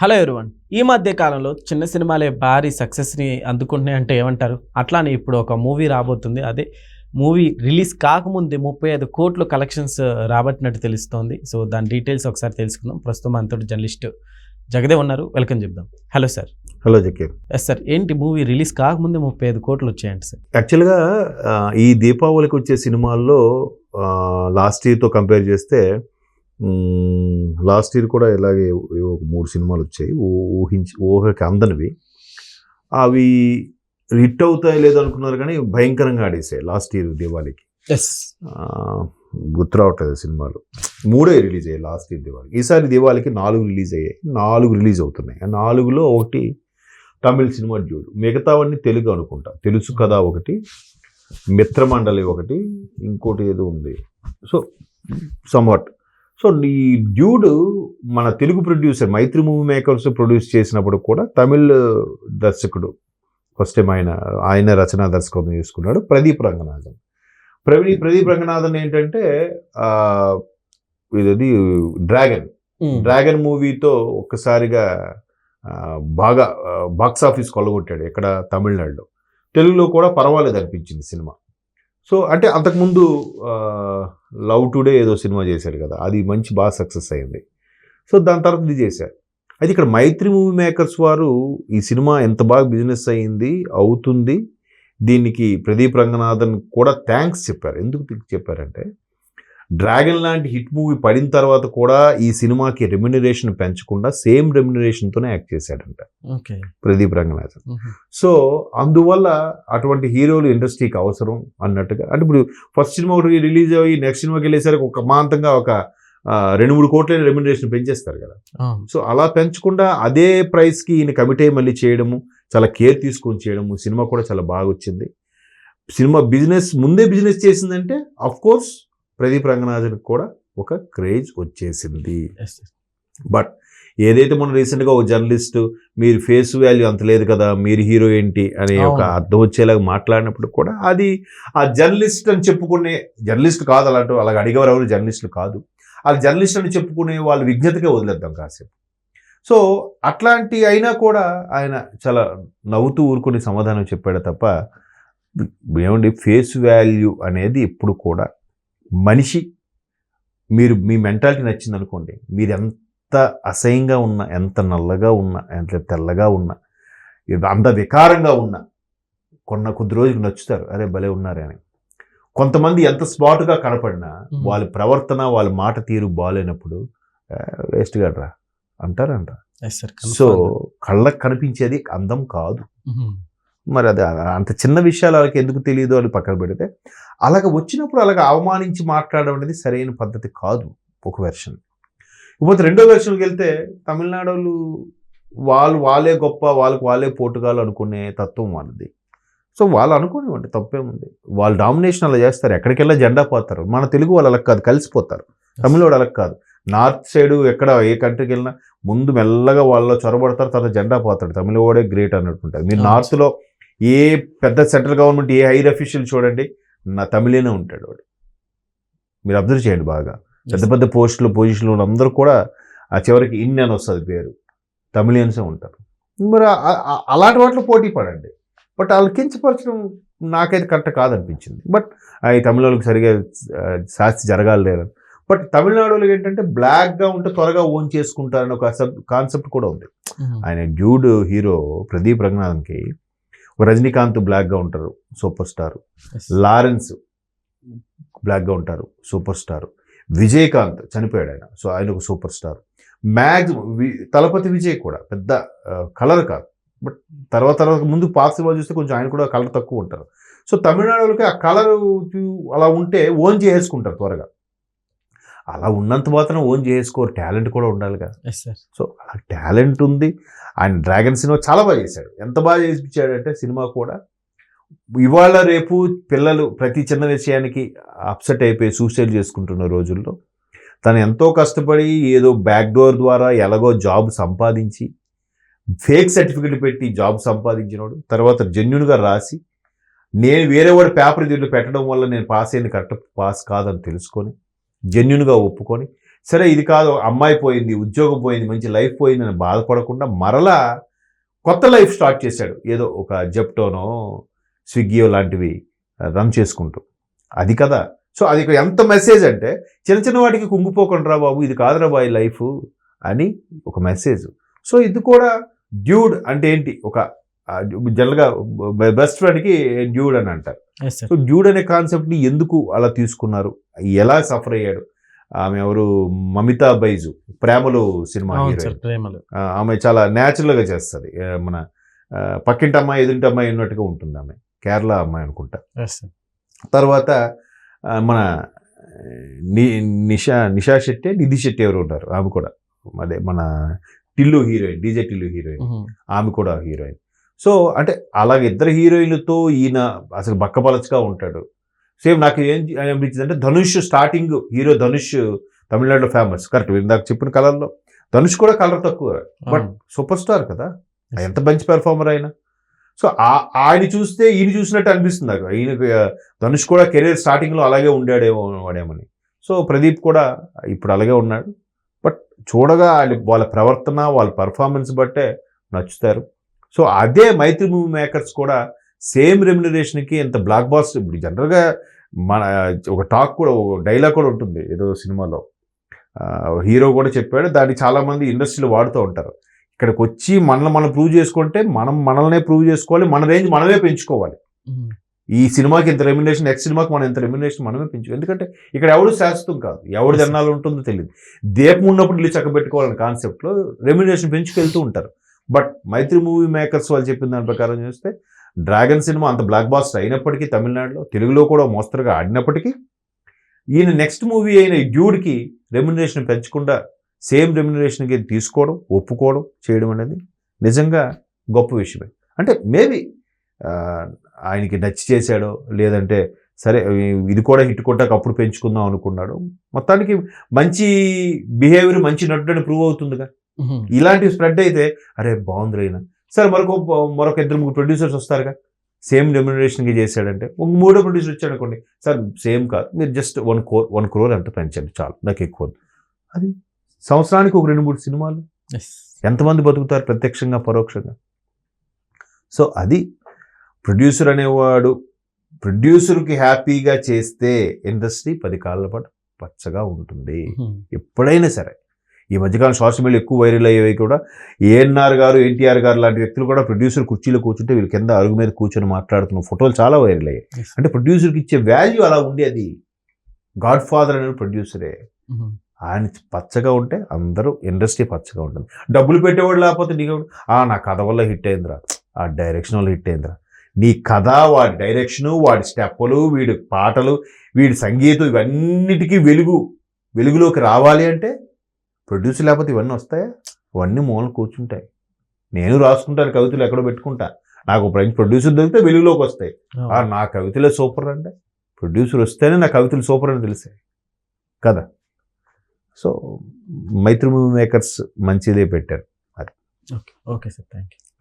Hello everyone. ఈ మధ్య కాలంలో చిన్న సినిమాలే భారీ సక్సెస్ని అందుకుంటున్నాయి అంటే ఏమంటారు? అట్లానే ఇప్పుడు ఒక మూవీ రాబోతుంది. అదే మూవీ రిలీజ్ కాకముందే ముప్పై ఐదు కోట్లు కలెక్షన్స్ రాబట్టినట్టు తెలుస్తోంది. సో దాని డీటెయిల్స్ ఒకసారి తెలుసుకుందాం. ప్రస్తుతం మనతో జర్నలిస్ట్ జగదే ఉన్నారు. వెల్కమ్ చెప్దాం. Hello sir hello Zakir yes sir ఏంటి మూవీ రిలీజ్ కాకముందే ముప్పై ఐదు కోట్లు వచ్చాయండి సార్ యాక్చువల్గా ఈ దీపావళికి వచ్చే సినిమాల్లో లాస్ట్ ఇయర్తో కంపేర్ చేస్తే లాస్ట్ ఇయర్ కూడా ఇలాగే ఒక మూడు సినిమాలు వచ్చాయి. ఊహించి ఊహకి అందనివి. అవి హిట్ అవుతాయి లేదు అనుకున్నారు కానీ భయంకరంగా ఆడేసాయి లాస్ట్ ఇయర్ ఆ, గుర్తు రావట్లేదు సినిమాలు. మూడే రిలీజ్ అయ్యాయి లాస్ట్ ఇయర్ దివాళి ఈసారి దివాళికి నాలుగు రిలీజ్ అయ్యాయి. నాలుగు రిలీజ్ అవుతున్నాయి. ఆ నాలుగులో ఒకటి తమిళ సినిమా డ్యూడ్ మిగతావన్నీ తెలుగు అనుకుంటా. తెలుసు కదా ఒకటి. మిత్రమండలి ఒకటి. ఇంకోటి ఏదో ఉంది. సో సమ్వాట్ సో ఈ డ్యూడ్ మన Telugu producer Mythri movie makers produce చేసినప్పుడు కూడా తమిళ్ దర్శకుడు ఫస్ట్ టైం ఆయన ఆయన రచనా దర్శకత్వం చేసుకున్నాడు ప్రదీప్ రంగనాథన్. ప్రవీ ప్రదీప్ రంగనాథన్ ఏంటంటే ఇది డ్రాగన్. డ్రాగన్ మూవీతో ఒక్కసారిగా బాగా బాక్స్ ఆఫీస్ కొల్లగొట్టాడు ఇక్కడ తమిళనాడులో. తెలుగులో కూడా పర్వాలేదు అనిపించింది సినిమా. సో అంటే అంతకుముందు లవ్ టుడే ఏదో సినిమా చేశాడు కదా అది మంచి బాగా సక్సెస్ అయింది. సో దాని తర్వాత ఇది చేశారు. అయితే ఇక్కడ మైత్రి మూవీ మేకర్స్ వారు ఈ సినిమా ఎంత బాగా బిజినెస్ అయ్యింది అవుతుంది దీనికి ప్రదీప్ రంగనాథన్ కూడా థ్యాంక్స్ చెప్పారు. ఎందుకు చెప్పారంటే డ్రాగన్ లాంటి హిట్ మూవీ పడిన తర్వాత కూడా ఈ సినిమాకి రెమ్యునరేషన్ పెంచకుండా సేమ్ రెమ్యునరేషన్తోనే యాక్ట్ చేశాడంట. ప్రదీప్ రంగనాథన్. సో అందువల్ల అటువంటి హీరోలు ఇండస్ట్రీకి అవసరం అన్నట్టుగా అంటే ఇప్పుడు ఫస్ట్ సినిమా ఒకటి రిలీజ్ అయ్యి నెక్స్ట్ సినిమాకి వెళ్ళేసరికి ఒక మాంతంగా ఒక రెండు మూడు కోట్ల రెమ్యునరేషన్ పెంచేస్తారు కదా. సో అలా పెంచకుండా అదే ప్రైస్కి ఈయన కమిట్ మళ్ళీ చేయడము చాలా కేర్ తీసుకొని చేయడము సినిమా కూడా చాలా బాగా వచ్చింది. సినిమా బిజినెస్ ముందే బిజినెస్ చేసిందంటే అఫ్ కోర్స్ ప్రదీప్ రంగనాథన్కి కూడా ఒక క్రేజ్ వచ్చేసింది. బట్ ఏదైతే మనం రీసెంట్గా ఒక జర్నలిస్ట్ మీరు ఫేస్ వాల్యూ అంత లేదు కదా మీరు హీరో ఏంటి? అనే ఒక. అర్థం వచ్చేలాగా మాట్లాడినప్పుడు కూడా అది ఆ జర్నలిస్ట్ అని చెప్పుకునే జర్నలిస్ట్ కాదు అలాంటి అలాగ అడిగేవారు ఎవరు? జర్నలిస్టులు కాదు. ఆ జర్నలిస్ట్ అని చెప్పుకునే వాళ్ళు విజ్ఞతగా వదిలేద్దాం కాసేపు. సో అట్లాంటి అయినా కూడా ఆయన చాలా నవ్వుతూ ఊరుకుని సమాధానం చెప్పాడు తప్ప ఏమండి? ఫేస్ వాల్యూ అనేది ఎప్పుడు కూడా మనిషి మీరు మీ మెంటాలిటీ నచ్చింది అనుకోండి మీరు ఎంత అసహ్యంగా ఉన్నా ఎంత నల్లగా ఉన్నా ఎంత తెల్లగా ఉన్నా అంత వికారంగా ఉన్నా కొన్న కొద్ది రోజులు నచ్చుతారు. అరే భలే ఉన్నారే అని. కొంతమంది ఎంత స్మార్ట్గా కనపడినా. వాళ్ళ ప్రవర్తన వాళ్ళ మాట తీరు బాగాలేనప్పుడు వేస్ట్ రా అంటారంట. సో కళ్ళకు కనిపించేది అందం కాదు. మరి అది అంత చిన్న విషయాలు వాళ్ళకి ఎందుకు తెలియదు అని పక్కన పెడితే అలాగ వచ్చినప్పుడు అలాగ అవమానించి మాట్లాడడం అనేది సరైన పద్ధతి కాదు ఒక వెర్షన్ ఇకపోతే రెండో వెర్షన్కి వెళ్తే తమిళనాడు వాళ్ళు వాళ్ళు వాళ్ళే గొప్ప వాళ్ళకి వాళ్ళే పోటుగాలు అనుకునే తత్వం వాళ్ళది. సో వాళ్ళు అనుకోనివ్వండి తప్పేముంది. వాళ్ళు డామినేషన్ అలా చేస్తారు ఎక్కడికెళ్ళా జెండా పోతారు. మన తెలుగు వాళ్ళు అలా కాదు కలిసిపోతారు. తమిళోడు అలా కాదు. నార్త్ సైడ్ ఎక్కడ ఏ కంట్రీకి వెళ్ళినా ముందు మెల్లగా వాళ్ళు చొరబడతారు తర్వాత జెండా పోతాడు. తమిళవాడే గ్రేట్ అన్నట్టుంటుంది మీరు అవును. నార్త్లో ఏ పెద్ద central government a higher official చూడండి నా తమిళనే ఉంటాడు వాడు. మీరు అబ్జర్వ్ చేయండి బాగా. పెద్ద పెద్ద పోస్టులు పొజిషన్లు అందరూ కూడా ఆ చివరికి ఇన్ అని వస్తుంది పేరు. తమిళియన్సే ఉంటారు. మరి అలాంటి వాటిలో పోటీ పడండి. బట్ వాళ్ళు కించపరచడం నాకైతే కరెక్ట్ కాదనిపించింది. బట్ ఈ తమిళోళ్ళకి సరిగా శాస్తి జరగాలి లేదు బట్ తమిళనాడులో ఏంటంటే బ్లాక్గా ఉంటే త్వరగా ఓన్ చేసుకుంటారని ఒక కాన్సెప్ట్ కూడా ఉంది. ఆయన డ్యూడ్ హీరో ప్రదీప్ రంగనాథన్కి రజనీకాంత్ బ్లాక్గా ఉంటారు సూపర్ స్టార్ లారెన్స్ బ్లాక్గా ఉంటారు సూపర్ స్టార్ విజయకాంత్ చనిపోయాడు ఆయన సో ఆయన ఒక super star maximum Thalapathy Vijay కూడా పెద్ద కలర్ కాదు. బట్ తర్వాత తర్వాత ముందు పాత సినిమా చూస్తే కొంచెం ఆయన కూడా కలర్ తక్కువ ఉంటారు. సో తమిళనాడులోకి ఆ కలర్ అలా ఉంటే ఓన్ చేసుకుంటారు త్వరగా. అలా ఉన్నంత మాత్రం ఓన్ చేసుకోరు టాలెంట్ కూడా ఎస్ సార్ సో ఆ టాలెంట్ ఉంది. ఆయన డ్రాగన్ సినిమా చాలా బాగా చేశాడు. ఎంత బాగా చేయించాడంటే సినిమా కూడా ఇవాళ రేపు పిల్లలు ప్రతి చిన్న విషయానికి అప్సెట్ అయిపోయి సూసైడ్ చేసుకుంటున్న రోజుల్లో తను ఎంతో కష్టపడి ఏదో బ్యాక్ డోర్ ద్వారా ఎలాగో జాబ్ సంపాదించి ఫేక్ సర్టిఫికెట్ పెట్టి జాబ్ సంపాదించినాడు తర్వాత జెన్యున్గా రాసి నేను వేరే వాడి పేపర్ దీంట్లో పెట్టడం వల్ల నేను పాస్ అయిన కరెక్ట్ పాస్ కాదని తెలుసుకొని జెన్యున్గా ఒప్పుకొని సరే ఇది కాదు అమ్మాయి పోయింది ఉద్యోగం పోయింది మంచి లైఫ్ పోయిందని బాధపడకుండా మరలా కొత్త లైఫ్ స్టార్ట్ చేశాడు. ఏదో ఒక జెప్టోనో స్విగ్గీయో లాంటివి రన్ చేసుకుంటూ. అది కదా. సో అది ఎంత మెసేజ్ అంటే చిన్న చిన్న వాటికి కుంగిపోకుండా రా బాబు ఇది కాదురా బాయ్ లైఫ్ అని ఒక మెసేజ్. సో ఇది కూడా డ్యూడ్ అంటే ఏంటి? ఒక జనరల్గా బెస్ట్ ఫ్రెండ్కి డ్యూడ్ అని అంటారు. సో డ్యూడ్ అనే కాన్సెప్ట్ని ఎందుకు అలా తీసుకున్నారు? ఎలా సఫర్ అయ్యాడు? ఆమె ఎవరు? మమితా బైజు ప్రేమలు సినిమా ప్రేమలు. ఆమె చాలా న్యాచురల్గా చేస్తుంది. మన పక్కింటి అమ్మాయి ఎదురింటి అమ్మాయి ఉన్నట్టుగా ఉంటుంది ఆమె. కేరళ అమ్మాయి అనుకుంటా. తర్వాత మన నిషా నిషా శెట్టి నిధి శెట్టి ఎవరు ఉంటారు? ఆమె కూడా. అదే మన Tillu heroine DJ Tillu heroine. ఆమె కూడా హీరోయిన్. సో అంటే అలాగే ఇద్దరు హీరోయిన్లతో ఈయన అసలు బక్కపలచగా ఉంటాడు. సేమ్ నాకు ఏం అనిపించింది అంటే ధనుష్ స్టార్టింగ్ హీరో ధనుష్ తమిళనాడులో ఫేమస్ కరెక్ట్ ఇందాక చెప్పిన కలర్లో ధనుష్ కూడా కలర్ తక్కువ. బట్ సూపర్ స్టార్ కదా. ఎంత మంచి పెర్ఫార్మర్ అయినా. సో ఆ- ఆయన చూస్తే ఈయన చూసినట్టు అనిపిస్తుంది నాకు. ఈయన ధనుష్ కూడా కెరీర్ స్టార్టింగ్లో అలాగే ఉండాడేమో వాడేమని. సో ప్రదీప్ కూడా ఇప్పుడు అలాగే ఉన్నాడు. బట్ చూడగా వాళ్ళ ప్రవర్తన వాళ్ళ పర్ఫార్మెన్స్ బట్టే నచ్చుతారు. సో అదే మైత్రి మూవీ మేకర్స్ కూడా సేమ్ రెమ్యునరేషన్కి ఎంత బ్లాక్ బాస్ ఇప్పుడు జనరల్గా మన ఒక టాక్ కూడా ఒక డైలాగ్ కూడా ఉంటుంది ఏదో సినిమాలో. హీరో కూడా చెప్పాడు దాన్ని చాలామంది ఇండస్ట్రీలో వాడుతూ ఉంటారు. ఇక్కడికి వచ్చి మనల్ని మనం ప్రూవ్ చేసుకుంటే మనం మనల్నే ప్రూవ్ చేసుకోవాలి మన రేంజ్ మనమే పెంచుకోవాలి. ఈ సినిమాకి ఇంత రెమ్యునేషన్ నెక్స్ట్ సినిమాకి మనం ఇంత రెమ్యునేషన్ మనమే పెంచు ఎందుకంటే ఇక్కడ ఎవడు శాశ్వతం కాదు ఎవడు జనాలు ఉంటుందో తెలియదు దీపం ఉన్నప్పుడు ఇల్లు చక్కబెట్టుకోవాలనే కాన్సెప్ట్లో రెమ్యునేషన్ పెంచుకెళ్తూ ఉంటారు. బట్ మైత్రి మూవీ మేకర్స్ వాళ్ళు చెప్పిన దాని ప్రకారం చూస్తే డ్రాగన్ సినిమా అంత బ్లాక్ బాస్టర్ అయినప్పటికీ తమిళనాడులో తెలుగులో కూడా మోస్తరుగా ఆడినప్పటికీ ఈయన నెక్స్ట్ మూవీ అయిన డ్యూడ్కి రెమ్యునరేషన్ పెంచకుండా సేమ్ రెమ్యునరేషన్కి తీసుకోవడం ఒప్పుకోవడం చేయడం అనేది నిజంగా గొప్ప విషయమే. అంటే మేబీ ఆయనకి నచ్చి చేశాడో లేదంటే సరే ఇది కూడా హిట్ కొట్టాక అప్పుడు పెంచుకుందాం అనుకున్నాడు మొత్తానికి మంచి బిహేవియర్ మంచి నటుడని ప్రూవ్ అవుతుందిగా. ఇలాంటి స్ప్రెడ్ అయితే అరే బాగుంది రైనా సరే మరొక మరొక ఇద్దరు ముగ్గురు ప్రొడ్యూసర్స్ వస్తారుగా. సేమ్ రెమ్యునరేషన్కి చేశాడంటే ఒక మూడో ప్రొడ్యూసర్ వచ్చాడు అనుకోండి. సార్ సేమ్ కాదు. మీరు just one crore one crore ఎంత పెంచండి చాలు నాకు ఎక్కువ. అది సంవత్సరానికి ఒక రెండు మూడు సినిమాలు. ఎంతమంది బతుకుతారు ప్రత్యక్షంగా పరోక్షంగా? సో అది ప్రొడ్యూసర్ అనేవాడు ప్రొడ్యూసర్కి హ్యాపీగా చేస్తే ఇండస్ట్రీ పది కాళ్ళ పాటు పచ్చగా ఉంటుంది. ఎప్పుడైనా సరే. ఈ మధ్యకాలం సోషల్ మీడియా ఎక్కువ వైరల్ అయ్యేవి కూడా ఏఎన్ఆర్ గారు ఎన్టీఆర్ గారు లాంటి వ్యక్తులు కూడా ప్రొడ్యూసర్ కుర్చీలో కూర్చుంటే వీళ్ళు కింద అరుగు మీద కూర్చొని మాట్లాడుతున్న ఫోటోలు చాలా వైరల్ అయ్యాయి. అంటే ప్రొడ్యూసర్కి ఇచ్చే వాల్యూ అలా ఉండేది గాడ్ ఫాదర్ అనేది ప్రొడ్యూసరే ఆయన పచ్చగా ఉంటే అందరూ ఇండస్ట్రీ పచ్చగా ఉంటుంది. డబ్బులు పెట్టేవాడు లేకపోతే నీకు ఆ నా కథ వల్ల హిట్ అయిందిరా. ఆ డైరెక్షన్ వల్ల హిట్ అయిందిరా. నీ కథ వాడి డైరెక్షను వాడి స్టెప్పులు వీడి పాటలు వీడి సంగీతం ఇవన్నిటికీ వెలుగు. వెలుగులోకి రావాలి అంటే ప్రొడ్యూసర్ లేకపోతే ఇవన్నీ వస్తాయా? ఇవన్నీ మూలం కూర్చుంటాయి. నేను రాసుకుంటాను కవితలు ఎక్కడో పెట్టుకుంటా. నాకు ప్రొడ్యూసర్ దొరికితే వెలుగులోకి వస్తాయి. నా కవితలే సూపర్ అంటే ప్రొడ్యూసర్ వస్తేనే నా కవితలు సూపర్ అని తెలిసాయి. కదా? సో మైత్రి మూవీ మేకర్స్ మంచిదే పెట్టారు. Okay okay sir. Thank you